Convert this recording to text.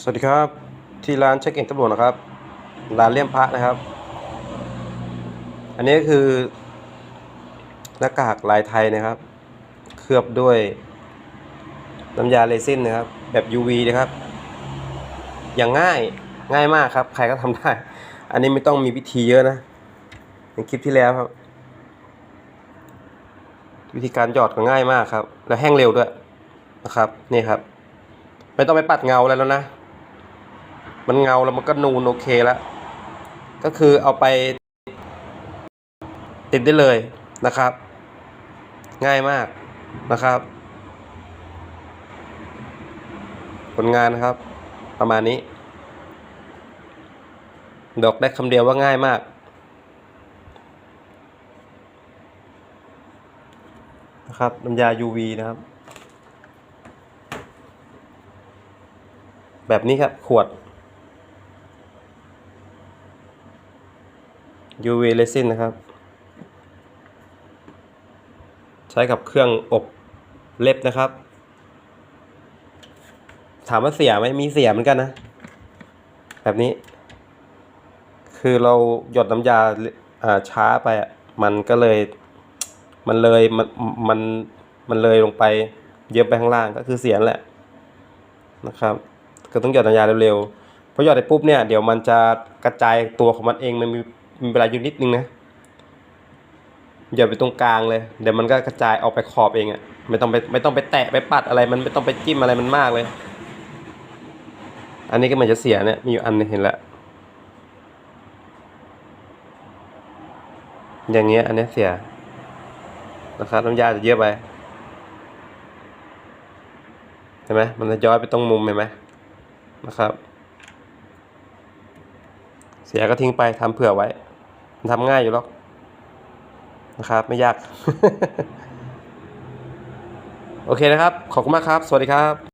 สวัสดีครับ ที่ร้านเช็คอินตำรวจนะครับ ร้านเลี่ยมพระนะครับ อันนี้คือหน้ากากลายไทยนะครับ เคลือบด้วยน้ำยาเรซินนะครับ แบบ UV นะครับ อย่างง่ายง่ายมากครับ ใครก็ทำได้ อันนี้ไม่ต้องมีวิธีเยอะนะในคลิปที่แล้วครับ วิธีการหยอดก็ง่ายมากครับ แล้วแห้งเร็วด้วยนะครับนี่ครับไม่ต้องไปปัดเงาอะไรแล้วนะ มันเงาแล้วมันก็นูนโอเคแล้ว ก็คือเอาไปติดได้เลยนะครับ ง่ายมากนะครับ ผลงานนะครับ ประมาณนี้ ดอกได้คำเดียวว่าง่ายมากนะครับน้ำยา UV นะครับ แบบนี้ครับ ขวด UV resin นะครับ ใช้กับเครื่องอบเล็บนะครับ ถามว่าเสียไหมมีเสียเหมือนกันนะ แบบนี้ คือเราหยดน้ำยาอ่าช้าไปอะมันก็เลยมันเลยมันมันมันเลยลงไปเยอะไปข้างล่างก็คือเสียนแหละนะครับ ก็ต้องหยดน้ำยาเร็วๆพอหยอดไปปุ๊บเนี่ยเดี๋ยวมันจะกระจายตัวของมันเองมันมี มีเวลาอยู่นิดนึงนะหยอดไปตรงกลางเลย เดี๋ยวมันก็กระจายออกไปขอบเองอะ่ะไม่ต้องไปไม่ต้องไปแตะไปปัดอะไรมันไม่ต้องไปจิ้มอะไรมันมากเลย อันนี้ก็เหมือนจะเสียเนี่ยมีอยู่อันนึงเห็นแล้วอย่างเงี้ยอันนี้เสียนะครับน้ำยาจะเยอะไปเห็นไหมมันจะย้อยไปตรงมุมเห็นไหมนะครับ เสียก็ทิ้งไปทำเผื่อไว้ มันทำง่ายอยู่หรอกนะครับ ไม่ยาก โอเคนะครับ ขอบคุณมากครับ สวัสดีครับ